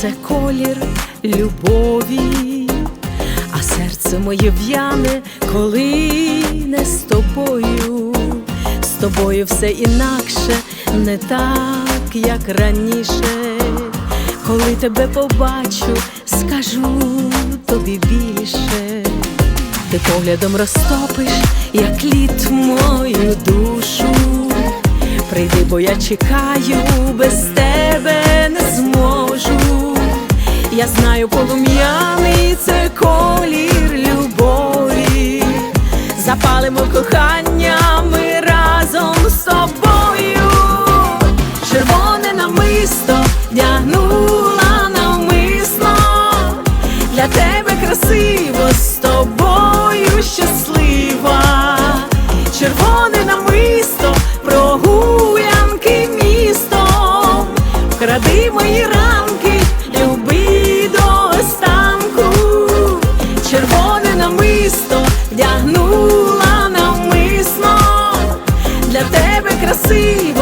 це колір любові, а серце моє в'яне, коли не з тобою, з тобою все інакше, не так, як раніше. Коли тебе побачу, скажу тобі більше. Ти поглядом розтопиш, як мою душу. Прийди, бо я чекаю, без тебе не зможу. Я знаю, полум'яний це колір любові. Запалимо кохання ми разом з тобою. Червоне намисто вдягнула навмисно. Для тебе красиво з тобою щаслива. кради мої ранки, люби до останку, червоне намисто вдягнула навмисно, для тебе красиво.